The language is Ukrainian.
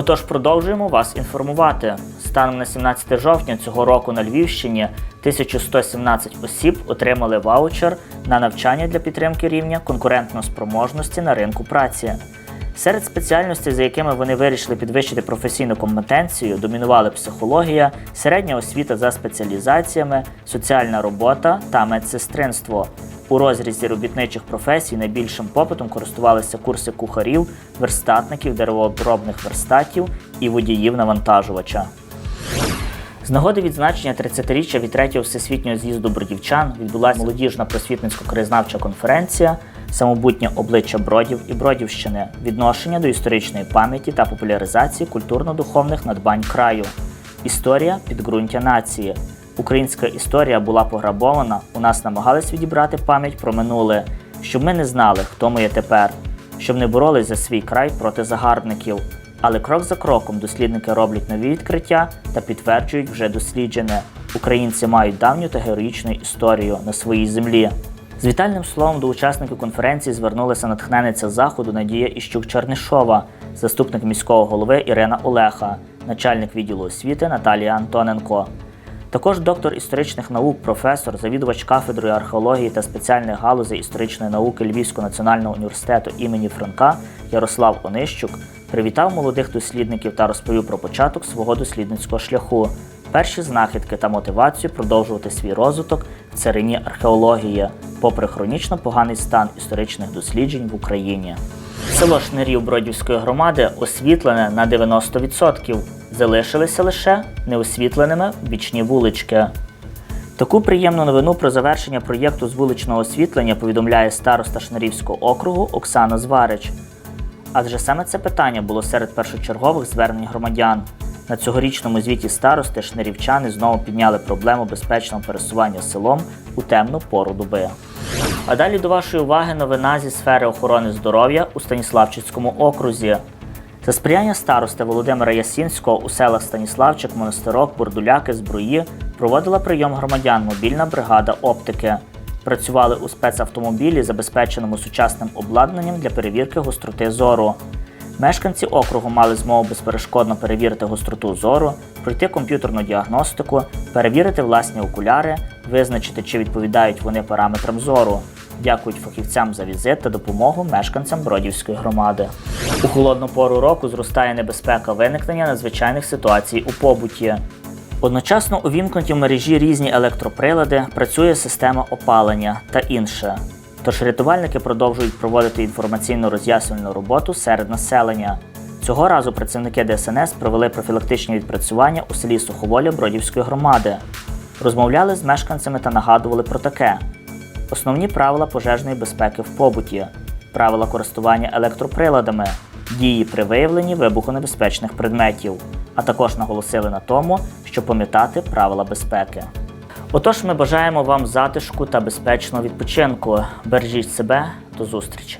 Отож, продовжуємо вас інформувати. Станом на 17 жовтня цього року на Львівщині 1117 осіб отримали ваучер на навчання для підтримки рівня конкурентно-спроможності на ринку праці. Серед спеціальностей, за якими вони вирішили підвищити професійну компетенцію, домінували психологія, середня освіта за спеціалізаціями, соціальна робота та медсестринство. У розрізі робітничих професій найбільшим попитом користувалися курси кухарів, верстатників, деревообробних верстатів і водіїв навантажувача. З нагоди відзначення 30-річчя від третього всесвітнього з'їзду бродівчан відбулася молодіжна просвітницько-краєзнавча конференція Самобутнє обличчя Бродів і Бродівщини, відношення до історичної пам'яті та популяризації культурно-духовних надбань краю, історія підґрунтя нації. Українська історія була пограбована. У нас намагались відібрати пам'ять про минуле, щоб ми не знали, хто ми є тепер, щоб не боролись за свій край проти загарбників. Але крок за кроком дослідники роблять нові відкриття та підтверджують вже досліджене. Українці мають давню та героїчну історію на своїй землі. З вітальним словом до учасників конференції звернулася натхненниця заходу Надія Іщук Чернишова, заступник міського голови Ірина Олеха, начальник відділу освіти Наталія Антоненко. Також доктор історичних наук, професор, завідувач кафедрою археології та спеціальних галузей історичної науки Львівського національного університету імені Франка Ярослав Онищук привітав молодих дослідників та розповів про початок свого дослідницького шляху, перші знахідки та мотивацію продовжувати свій розвиток в царині археології, попри хронічно поганий стан історичних досліджень в Україні. Село Шнирів Бродівської громади освітлене на 90%. Залишилися лише неосвітленими бічні вулички. Таку приємну новину про завершення проєкту з вуличного освітлення повідомляє староста Шнарівського округу Оксана Зварич. Адже саме це питання було серед першочергових звернень громадян. На цьогорічному звіті старости шнарівчани знову підняли проблему безпечного пересування селом у темну пору доби. А далі до вашої уваги новина зі сфери охорони здоров'я у Станіславчицькому окрузі. За сприяння старости Володимира Ясінського у селах Станіславчик, Монастирок, Бурдуляки, Збруї проводила прийом громадян мобільна бригада оптики. Працювали у спецавтомобілі, забезпеченому сучасним обладнанням для перевірки гостроти зору. Мешканці округу мали змогу безперешкодно перевірити гостроту зору, пройти комп'ютерну діагностику, перевірити власні окуляри, визначити, чи відповідають вони параметрам зору. Дякують фахівцям за візит та допомогу мешканцям Бродівської громади. У холодну пору року зростає небезпека виникнення надзвичайних ситуацій у побуті. Одночасно увімкнуті в мережі різні електроприлади, працює система опалення та інше. Тож рятувальники продовжують проводити інформаційно роз'яснювальну роботу серед населення. Цього разу працівники ДСНС провели профілактичні відпрацювання у селі Суховоля Бродівської громади. Розмовляли з мешканцями та нагадували про таке: основні правила пожежної безпеки в побуті, правила користування електроприладами, дії при виявленні вибухонебезпечних предметів, а також наголосили на тому, що пам'ятати правила безпеки. Отож, ми бажаємо вам затишку та безпечного відпочинку. Бережіть себе, до зустрічі!